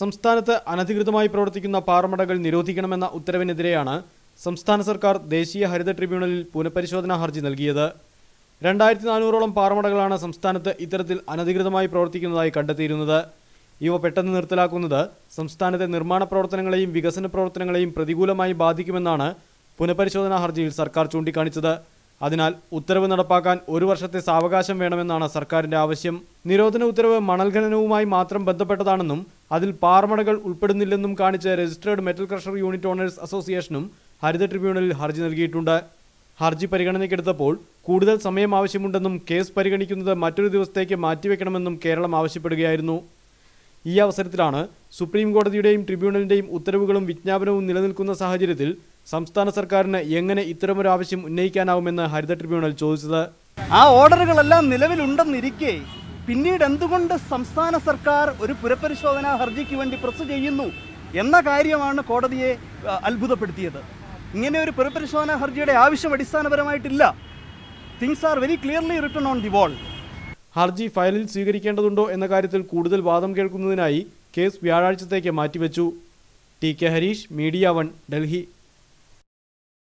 സംസ്ഥാനത്ത് അനധികൃതമായി പ്രവർത്തിക്കുന്ന പാറമടകൾ നിരോധിക്കണമെന്ന ഉത്തരവിനെതിരെയാണ് സംസ്ഥാന സർക്കാർ ദേശീയ ഹരിത ട്രിബ്യൂണലിൽ പുനഃപരിശോധനാ ഹർജി നൽകിയത്. രണ്ടായിരത്തി നാനൂറോളം പാറമടകളാണ് സംസ്ഥാനത്ത് ഇത്തരത്തിൽ അനധികൃതമായി പ്രവർത്തിക്കുന്നതായി കണ്ടെത്തിയിരുന്നത്. ഇവ പെട്ടെന്ന് നിർത്തലാക്കുന്നത് സംസ്ഥാനത്തെ നിർമ്മാണ പ്രവർത്തനങ്ങളെയും വികസന പ്രവർത്തനങ്ങളെയും പ്രതികൂലമായി ബാധിക്കുമെന്നാണ് പുനഃപരിശോധനാ ഹർജിയിൽ സർക്കാർ ചൂണ്ടിക്കാണിച്ചത്. അതിനാൽ ഉത്തരവ് നടപ്പാക്കാൻ ഒരു വർഷത്തെ സാവകാശം വേണമെന്നാണ് സർക്കാരിന്റെ ആവശ്യം. നിരോധന ഉത്തരവ് മണൽ ഖനനവുമായി മാത്രം ബന്ധപ്പെട്ടതാണെന്നും അതിൽ പാറമടകൾ ഉൾപ്പെടുന്നില്ലെന്നും കാണിച്ച് registered metal crusher unit owners അസോസിയേഷനും ഹരിത ട്രിബ്യൂണലിൽ ഹർജി നൽകിയിട്ടുണ്ട്. ഹർജി പരിഗണനയ്ക്കെടുത്തപ്പോൾ കൂടുതൽ സമയം ആവശ്യമുണ്ടെന്നും കേസ് പരിഗണിക്കുന്നത് മറ്റൊരു ദിവസത്തേക്ക് മാറ്റിവെക്കണമെന്നും കേരളം ആവശ്യപ്പെടുകയായിരുന്നു. ഈ അവസരത്തിലാണ് സുപ്രീം കോടതിയുടെയും ട്രിബ്യൂണലിന്റെയും ഉത്തരവുകളും വിജ്ഞാപനവും നിലനിൽക്കുന്ന സാഹചര്യത്തിൽ സംസ്ഥാന സർക്കാരിന് എങ്ങനെ ഇത്തരമൊരു ആവശ്യം ഉന്നയിക്കാനാവുമെന്ന് ഹരിത ട്രിബ്യൂണൽ ചോദിച്ചത്. ആ ഓർഡറുകളെല്ലാം നിലവിലുണ്ടെന്നിരിക്കെ പിന്നീട് എന്തുകൊണ്ട് സംസ്ഥാന സർക്കാർ ഒരു പുനഃപരിശോധനാ ഹർജിക്ക് വേണ്ടി പ്രസ് ചെയ്യുന്നു എന്ന കാര്യമാണ് കോടതിയെ അത്ഭുതപ്പെടുത്തിയത്. ഇങ്ങനെ ഒരു പുനഃപരിശോധനാ ഹർജിയുടെ ആവശ്യം അടിസ്ഥാനപരമായിട്ടില്ല. Things are very clearly written on the wall ഹർജി ഫയലിൽ സ്വീകരിക്കേണ്ടതുണ്ടോ എന്ന കാര്യത്തിൽ കൂടുതൽ വാദം കേൾക്കുന്നതിനായി കേസ് വ്യാഴാഴ്ചത്തേക്ക് മാറ്റിവെച്ചു. T K Harish media one Delhi.